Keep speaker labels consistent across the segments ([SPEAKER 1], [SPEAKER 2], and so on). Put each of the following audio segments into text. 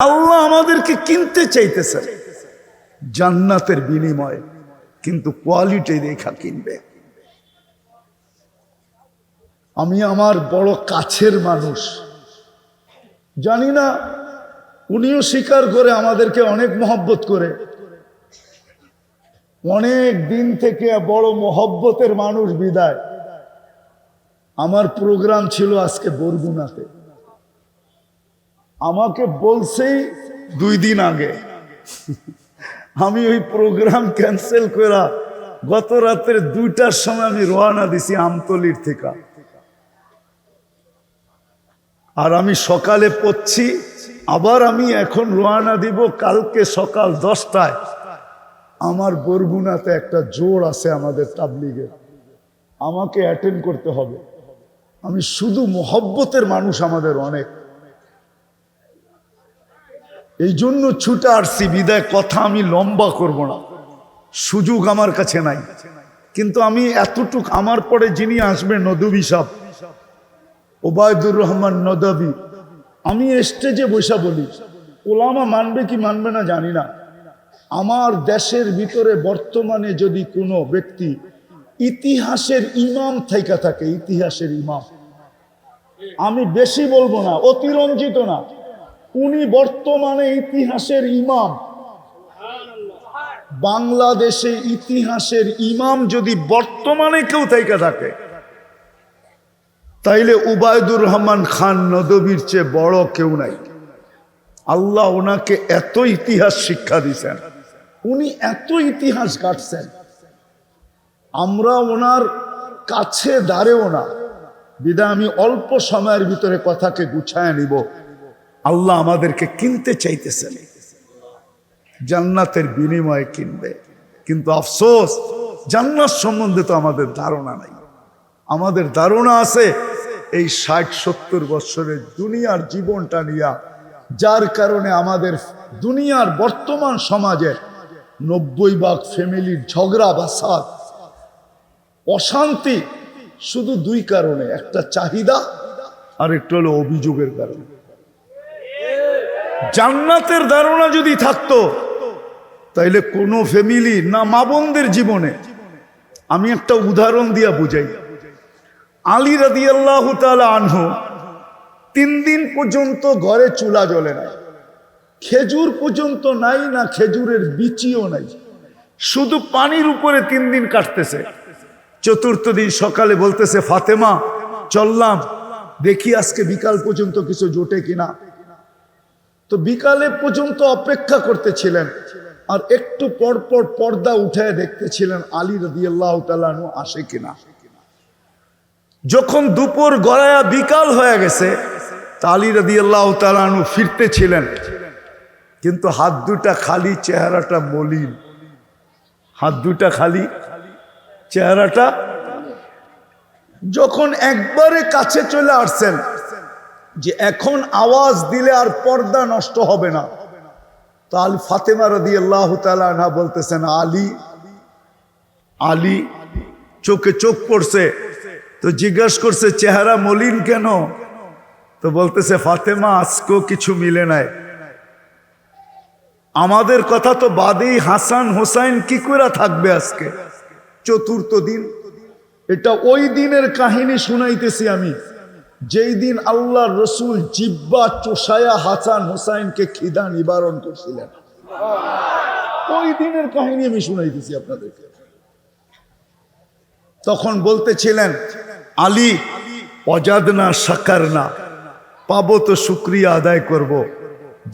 [SPEAKER 1] আল্লাহ আমাদেরকে কিনতে চাইতেছে। জান্নাতের বিনিময়ে কিন্তু কোয়ালিটি রেখা কিনবে। আমি আমার বড় কাছের মানুষ। জানি না, উনিও স্বীকার করে আমাদেরকে অনেক মহব্বত করে। অনেক দিন থেকে বড় মহব্বতের মানুষ বিদায়। আমার প্রোগ্রাম ছিল আজকে বরগুনাতে। আমাকে বলছেই দুই দিন আগে। আমি ওই প্রোগ্রাম ক্যান্সেল করা গত রাতের দুইটার সময় আমি রওনা দিছি আমতলির থেকে। আর আমি সকালে পড়ছি, আবার আমি এখন রওনা দিব কালকে সকাল দশটায়। আমার বরগুনাতে একটা জোর আছে আমাদের তাবলিগের আমাকে অ্যাটেন্ড করতে হবে। আমি শুধু মোহব্বতের মানুষ আমাদের অনেক। এই জন্য ছুটে আসছি, বিদায়। কথা আমি লম্বা করব না। সুযোগ আমার কাছে নাই। কিন্তু আমি এতটুক, আমার পরে যিনি আসবে, নদবি সাহ। ওবায়দুর রহমান নদবী। আমি স্টেজে বসা বলি, ওলামা মানবে কি মানবে না জানি না। আমার দেশের ভিতরে বর্তমানে যদি কোনো ব্যক্তি ইতিহাসের ইমাম থাইকা থাকে, ইতিহাসের ইমাম। আমি বেশি বলব না, অতিরঞ্জিত না। উনি বর্তমানে ইতিহাসের ইমাম। বাংলাদেশে ইতিহাসের ইমাম যদি বর্তমানে কেউ থাইকা থাকে, তাইলে উবায়দুর রহমান খান নদবীর চেয়ে বড় কেউ নাই। আল্লাহ ওনাকে এত ইতিহাস শিক্ষা দিছেন। উনি এত ইতিহাস কাটছেন। আমরা ওনার কাছে দাঁড়েও না। বিদায় আমি অল্প সময়ের ভিতরে কথাকে গুছায় নিব। আল্লাহ আমাদেরকে কিনতে চাইতেছেন। জান্নাতের বিনিময়ে কিনবে। কিন্তু আফসোস, জান্নাত সম্বন্ধে তো আমাদের ধারণা নাই। আমাদের ধারণা আছে, এই ষাট, সত্তর বৎসরের দুনিয়ার জীবনটা নিয়া, যার কারণে আমাদের দুনিয়ার বর্তমান সমাজে নব্বই ভাগ ফ্যামিলির ঝগড়া, বাসাদ, অশান্তি শুধু দুই কারণে, একটা চাহিদা আর একটা হলো অভিযোগের কারণে। জান্নাতের ধারণা যদি থাকতো, তাইলে কোনো ফ্যামিলি না মা বোনদের জীবনে আমি একটা উদাহরণ দিয়া বুঝাই। আলী রাদি আল্লাহ আনহু তিন দিন পর্যন্ত ঘরে চুলা জ্বলে নাই। খেজুর পর্যন্ত নাই না খেজুরের বিচিও নাই। শুধু পানির উপরে তিন দিন কাটতেছে। চতুর্থ দিন সকালে বলতেছে, ফাতেমা, চললাম। দেখি আজকে বিকাল পর্যন্ত কিছু জোটে কিনা। তো বিকালে পর্যন্ত অপেক্ষা করতেছিলেন। আর একটু পর পর পর্দা উঠে দেখতেছিলেন আলী রদি আল্লাহ তালু আসে কিনা। যখন দুপুর গড়ায়া বিকাল হয়ে গেছে, তা আলী রদি আল্লাহ তালু ফিরতেছিলেন। কিন্তু হাত দুটা খালি, চেহারাটা মলিন। হাত দুটা খালি, চেহারাটা যখন একবারে কাছে চলে আসছেন যে এখন আওয়াজ দিলে আর পর্দা নষ্ট হবে না। তো আল ফাতেমা রদি আল্লাহ তালা বলতেছেন, আলী আলী, চোখে চোখ পড়ছে, তো জিজ্ঞাসা করছে, চেহারা মলিন কেন? তো বলতেছে, ফাতেমা, আজকেও কিছু মিলে নাই। আমাদের কথা তো বাদেই হাসান হোসাইন কি করে থাকবে আজকে? চতুর্থ দিন। এটা ওই দিনের কাহিনী শুনাইতেছি আমি। যেই দিন আল্লাহ রসুল জিব্বা চোষায়া হাসান হোসাইনকে খিদা নিবারণ করছিলেন ওই দিনের কাহিনী আমি শুনাইতেছি আপনাদেরকে তখন বলতেছিলেন, আলী অজাদ না সাকার না পাবো তো শুক্রিয়া আদায় করব।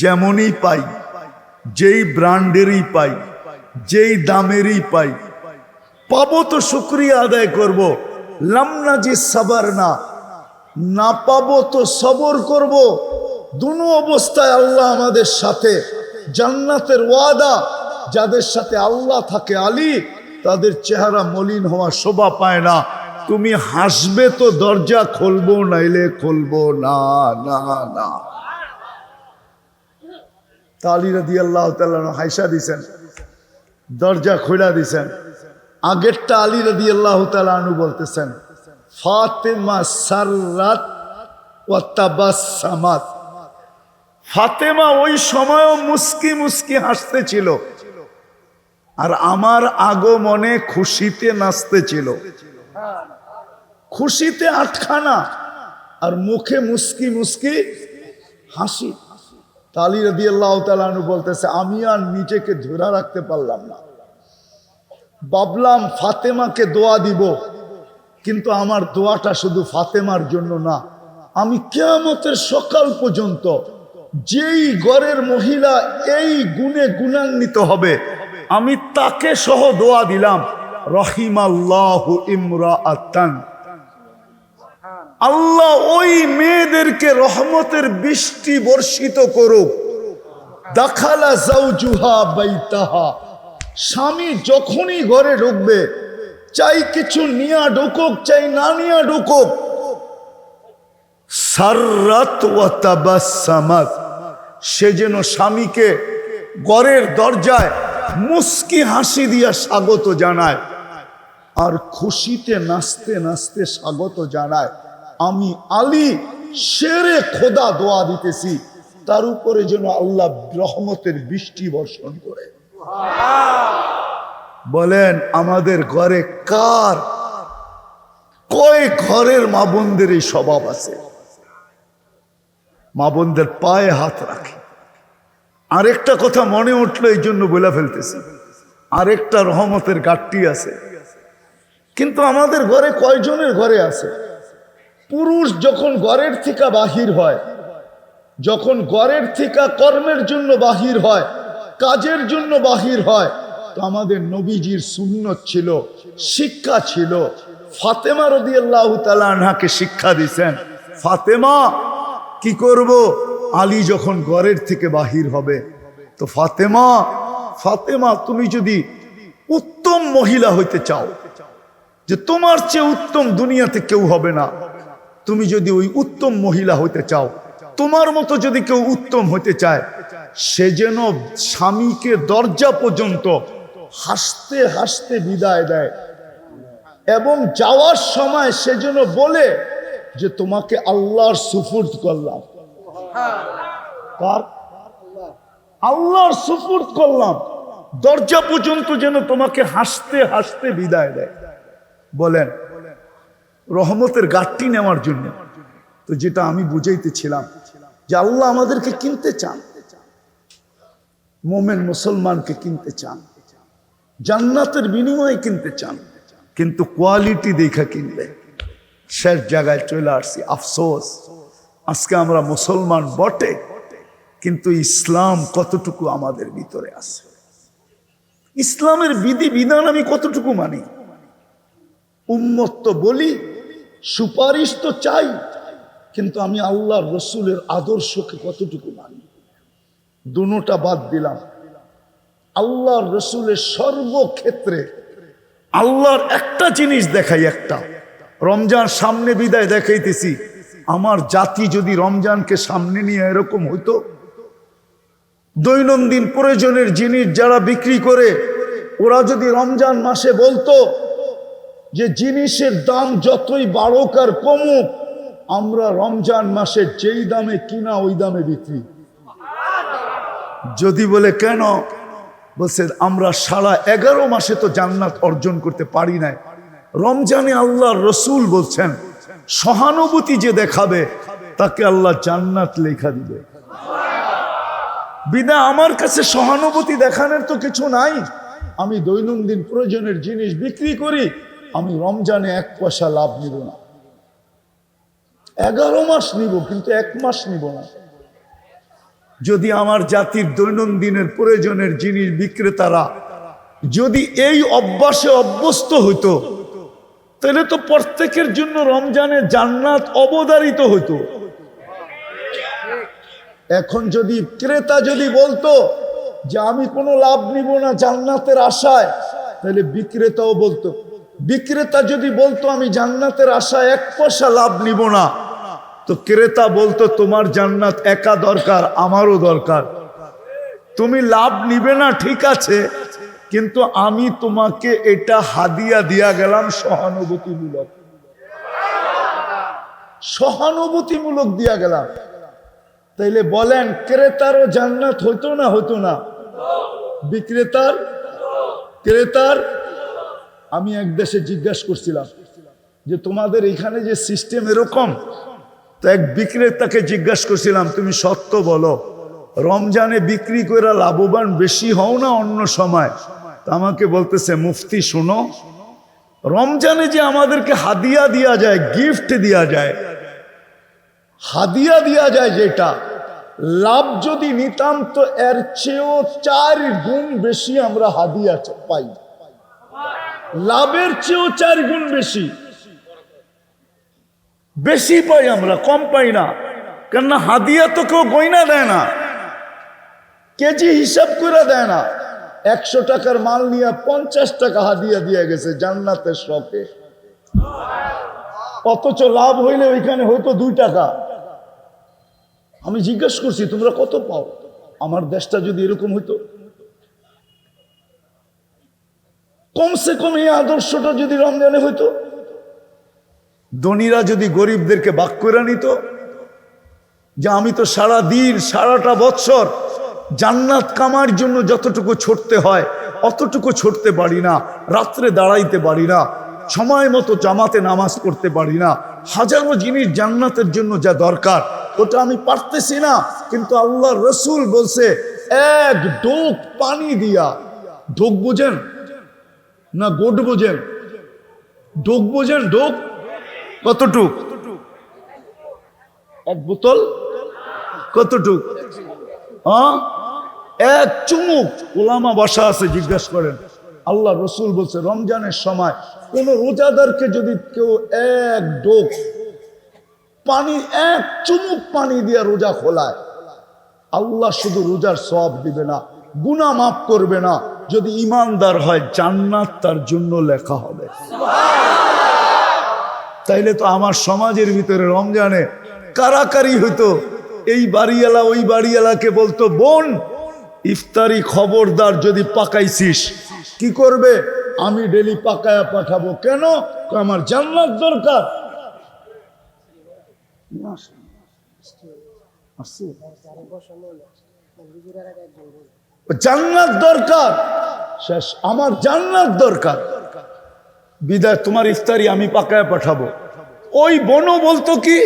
[SPEAKER 1] যেমনই পাই, যেই ব্র্যান্ডেরই পাই, যেই দামেরই পাই পাবো তো শুক্রিয়া আদায় করব। লামনা যে সাবার না না পাবো তো সবর করব। দুনো অবস্থায় আল্লাহ আমাদের সাথে। জান্নাতের ওয়াদা, যাদের সাথে আল্লাহ থাকে আলী, তাদের চেহারা মলিন হওয়া শোভা পায় না। তুমি হাসবে তো দরজা খুলবো, নাইলে খুলবো না না না। তালিরা দিয়ে আল্লাহ হাইসা দিছেন, দরজা খুলা দিছেন। আগেরটা আলী রাদি আল্লাহ তালু বলতেছেন ফাতেমা সাররাত ও তাবাসামাত। ফাতেমা ওই সময়ও মুস্কি মুস্কি হাসতেছিল আর আমার আগমনে খুশিতে নাচতেছিল। খুশিতে আটখানা আর মুখে মুস্কি মুস্কি হাসি। তালি রদি আল্লাহ তালু বলতেছে, আমি আর নিজেকে ধরে রাখতে পারলাম না। ভাবলাম ফাতেমাকে দোয়া দিব। কিন্তু আমার দোয়াটা শুধু ফাতেমার জন্য না, আমি কেয়ামতের সকাল পর্যন্ত যেই ঘরের মহিলা এই গুণে গুণান্বিত হবে, আমি তাকে সহ দোয়া দিলাম, রহিমাল্লাহ ইমরা আত্তান আল্লাহ ওই মেয়েদেরকে রহমতের বৃষ্টি বর্ষিত করুক। দাখালা জাউজুহা বাইতাহা। স্বামী যখনই ঘরে ঢুকবে চাই কিছু নিয়া ঢুকুক, চাই না নিয়া ঢুকুক। সে যেন স্বামীকে ঘরের দরজায় মুস্কি হাসি দিয়া স্বাগত জানায় আর খুশিতে নাচতে নাচতে স্বাগত জানায়। আমি আলী সেরে খোদা দোয়া দিতেছি, তার উপরে যেন আল্লাহ রহমতের বৃষ্টি বর্ষণ করে। বলেন, আমাদের ঘরে কার? কয় ঘরের মা বোনদের এই স্বভাব আছে? মা বোনদের পায়ে হাত রাখে। আরেকটা কথা মনে উঠল, এই জন্য বলে ফেলতেছি। আরেকটা রহমতের গাঠটি আছে। কিন্তু আমাদের ঘরে কয়জনের ঘরে আছে? পুরুষ যখন ঘরের থেকে বাহির হয়, যখন ঘরের থেকে কর্মের জন্য বাহির হয়, কাজের জন্য বাহির হয় তো আমাদের নবীজির সুন্নত ছিল, শিক্ষা ছিল। ফাতেমা রদি আল্লাহ তালাকে শিক্ষা দিছেন, ফাতেমা, কি করব? আলী যখন ঘরের থেকে বাহির হবে। তো ফাতেমা ফাতেমা, তুমি যদি উত্তম মহিলা হইতে চাও, যে তোমার চেয়ে উত্তম দুনিয়াতে কেউ হবে না, তুমি যদি ওই উত্তম মহিলা হইতে চাও, তোমার মতো যদি কেউ উত্তম হতে চায়, সে যেন স্বামীকে দরজা পর্যন্ত হাসতে হাসতে বিদায় দেয়। এবং যাওয়ার সময় সে যেন বলে যে, তোমাকে আল্লাহর সুফুর্দ করলাম। কার? আল্লাহর সুফুর্দ করলাম। দরজা পর্যন্ত যেন তোমাকে হাসতে হাসতে বিদায় দেয়। বলেন, রহমতের গাঠটি নেওয়ার জন্য। তো যেটা আমি বুঝাইতেছিলাম যে, আল্লাহ আমাদেরকে কিনতে চান। মোমেন মুসলমানকে কিনতে চান। জান্নাতের বিনিময়ে কিনতে চান। কিন্তু কোয়ালিটি দেখা কিনলে, শেষ জায়গায় চলে আসছি, আফসোস। আজকে আমরা মুসলমান বটে, কিন্তু ইসলাম কতটুকু আমাদের ভিতরে আছে? ইসলামের বিধি বিধান আমি কতটুকু মানি? উম্মত তো বলি, সুপারিশ তো চাই, কিন্তু আমি আল্লাহর রসুলের আদর্শকে কতটুকু মানি? দুটা বাদ দিলাম। আল্লাহর রসুলের সর্বক্ষেত্রে আল্লাহর একটা জিনিস দেখাই একটা। রমজান সামনে বিদায় দেখাইতেছি। আমার জাতি যদি রমজানকে সামনে নিয়ে এরকম হইতো, দৈনন্দিন প্রয়োজনের জিনিস যারা বিক্রি করে, ওরা যদি রমজান মাসে বলতো যে জিনিসের দাম যতই বাড়ুক আর কমুক, আমরা রমজান মাসে যেই দামে কিনা ওই দামে বিক্রি। যদি বলে কেন? বলছে, আমরা সারা এগারো মাসে তো জান্নাত অর্জন করতে পারি নাই। রমজানে আল্লাহ রসুল বলছেন, সহানুভূতি যে দেখাবে, তাকে আল্লাহ জান্নাত লেখা দিবে। বিদা আমার কাছে সহানুভূতি দেখানোর তো কিছু নাই। আমি দৈনন্দিন প্রয়োজনের জিনিস বিক্রি করি, আমি রমজানে এক পয়সা লাভ নিব না। এগারো মাস নিব, কিন্তু এক মাস নিব না। যদি আমার জাতির দৈনন্দিনের প্রয়োজনের জিনিস বিক্রেতারা যদি এই অভ্যাসে অভ্যস্ত হইতো, তাহলে তো প্রত্যেকের জন্য রমজানে জান্নাত অবদারিত হইতো। এখন যদি ক্রেতা যদি বলতো যে আমি কোনো লাভ নিব না জান্নাতের আশায়, তাহলে বিক্রেতাও বলতো। বিক্রেতা যদি বলতো আমি জান্নাতের আশায় এক পয়সা লাভ নিব না তো ক্রেতা বলতো, তোমার জান্নাত একা দরকার, আমারও দরকার। তুমি লাভ নিবে না, ঠিক আছে, কিন্তু আমি তোমাকে এটা হাদিয়া দিয়া গেলাম সহানুভূতিমূলক। সহানুভূতিমূলক দিয়া গেলাম। তাইলে বলেন, ক্রেতারও জান্নাত হতো না হতো না? বিক্রেতার? ক্রেতার? আমি এক দেশে জিজ্ঞাসা করছিলাম যে, তোমাদের এখানে যে সিস্টেম এরকম তো এক বিক্রেতাকে জিজ্ঞাসা করছিলাম, তুমি সত্য বলো, রমজানে বিক্রি করে লাভবান বেশি হও না অন্য সময়? তা আমাকে বলতেছে, মুফতি, শোনো, রমজানে যে আমাদেরকে হাদিয়া দেওয়া যায়, গিফট দেওয়া যায়, হাদিয়া দেওয়া যায় যেটা, লাভ যদি নিতাম তো এর চেয়েও চার গুণ বেশি আমরা হাদিয়া পাই। লাভের চেয়েও চার গুণ বেশি। বেশি পাই আমরা, কম পাই না। কেননা হাদিয়া তো কেউ গয়না দেয় না। কেজি হিসাব করে দেয় না। একশো টাকার মাল নিয়ে পঞ্চাশ টাকা হাদিয়া দিয়ে গেছে জান্নাতের শখে। অথচ লাভ হইলে ওইখানে হয়তো দুই টাকা। আমি জিজ্ঞেস করছি, তোমরা কত পাও? আমার দেশটা যদি এরকম হইতো? কমসে কম এই আদর্শটা যদি রমজানে হইতো? ধনীরা যদি গরিবদেরকে বাক করে নিত, যে আমি তো সারা দিন, সারাটা বৎসর জান্নাত কামার জন্য যতটুকু ছুটতে হয়, অতটুকু ছুটতে পারি না, রাত্রে দাঁড়াইতে পারি না, সময় মতো জামাতে নামাজ পড়তে পারি না, হাজারো জিনিস জান্নাতের জন্য যা দরকার, ওটা আমি পারতেছি না। কিন্তু আল্লাহ রসুল বলছে, এক ডোক পানি দিয়া। ডোক বোঝেন না গোট বোঝেন? ডোক বোঝেন ডোক কতটুক? এক বোতল? কতটুক? হ্যাঁ? এক চুমুক। ওলামা বসা আছে, জিজ্ঞাসা করেন। আল্লাহ রসুল বলছে, রমজানের সময় কোন রোজাদারকে যদি কেউ এক ডোক পানি, এক চুমুক পানি দিয়ে রোজা খোলায়, আল্লাহ শুধু রোজার সব দিবে না গুণা মাফ করবে না। যদি ইমানদার হয়, জান্নাত তার জন্য লেখা হবে। তাইলে তো আমার সমাজের ভিতরে রমজানে কারাকারি হইতো। এই বাড়িওয়ালা ওই বাড়িওয়ালাকে বলতো, বোন, ইফতারি খবরদার যদি পাকাইছিস, কি করবে? আমি ডেলি পাকায়া পাঠাবো। কেন? আমার জান্নাত দরকার? জান্নাত দরকার। শেষ, আমার জান্নাত দরকার। বিদায়, তোমার ইফতারি আমি পাকায় পাঠাবো। ওই বোনও বলতো কি?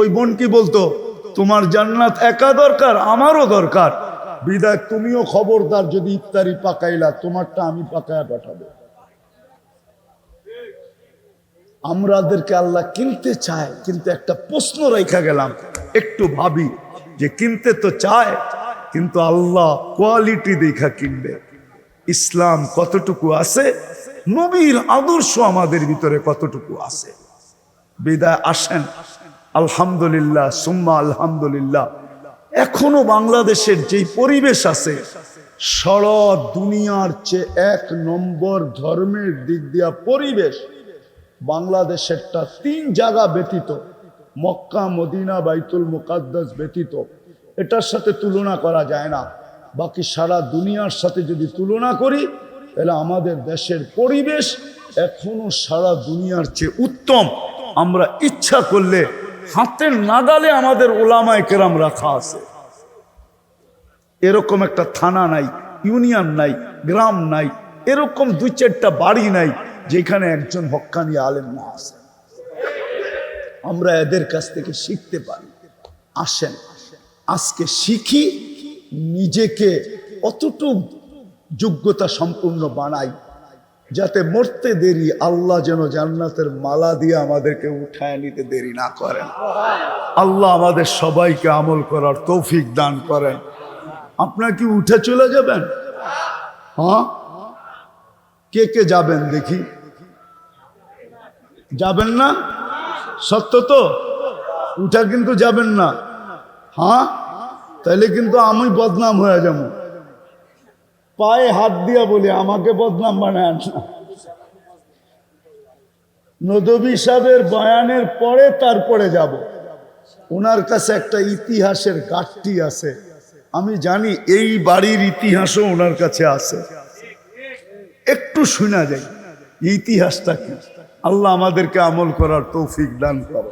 [SPEAKER 1] ওই বোন কি বলতো? তোমার জান্নাত একা দরকার, আমারও দরকার। বিদায়, তুমিও খবরদার যদি ইফতারি পাকাইলা, তোমারটা আমি পাকায় পাঠাবো। আমরাদেরকে আল্লাহ কিনতে চায়, কিন্তু একটা প্রশ্ন রেখা গেলাম। একটু ভাবি যে কিনতে তো চায়, কিন্তু আল্লাহ কোয়ালিটি দেখা কিনবে। ইসলাম কতটুকু আছে? নবীর আদর্শ আমাদের ভিতরে কতটুকু আছে? বিদায় আসেন। আলহামদুলিল্লাহ, সুম্মা আলহামদুলিল্লাহ। এখনও বাংলাদেশের যেই পরিবেশ আছে, সারা দুনিয়ার চেয়ে এক নম্বর ধর্মের দিক দিয়া পরিবেশ বাংলাদেশেরটা তিন জায়গা ব্যতীত, মক্কা, মদিনা, বাইতুল মুকাদ্দাস ব্যতীত। এটার সাথে তুলনা করা যায় না। বাকি সারা দুনিয়ার সাথে যদি তুলনা করি তাহলে আমাদের দেশের পরিবেশ এখনও সারা দুনিয়ার চেয়ে উত্তম। আমরা ইচ্ছা করলে হাতের নাগালে আমাদের ওলামায় কেরাম রাখা আছে। এরকম একটা থানা নাই, ইউনিয়ন নাই, গ্রাম নাই, এরকম দুই চারটা বাড়ি নাই, যেখানে একজন হক্কানি আলেম না আছে। আমরা এদের কাছ থেকে শিখতে পারি। আসেন, আজকে শিখি, নিজেকে অতটুকু যোগ্যতা সম্পূর্ণ বানাই, যাতে মরতে দেরি আল্লাহ যেন জান্নাতের মালা দিয়ে আমাদেরকে উঠায় নিতে দেরি না করেন। আল্লাহ আমাদের সবাইকে আমল করার তৌফিক দান করেন। আপনার কি উঠে চলে যাবেন? হ্যাঁ? কে কে যাবেন দেখি? যাবেন না? সত্য তো? উঠা কিন্তু যাবেন না। হ্যাঁ? তাহলে কিন্তু আমি বদনাম হয়ে যাব। পায়ে হাত দিয়া বলি, আমাকে বদনাম বানায় না নদবী সাহেবের বয়ানের পরে তারপরে যাব। ওনার কাছে একটা ইতিহাসের গাঠটি আছে। আমি জানি এই বাড়ির ইতিহাসও ওনার কাছে আছে। একটু শোনা যায়, ইতিহাসটা কি? আল্লাহ আমাদেরকে আমল করার তৌফিক দান করে।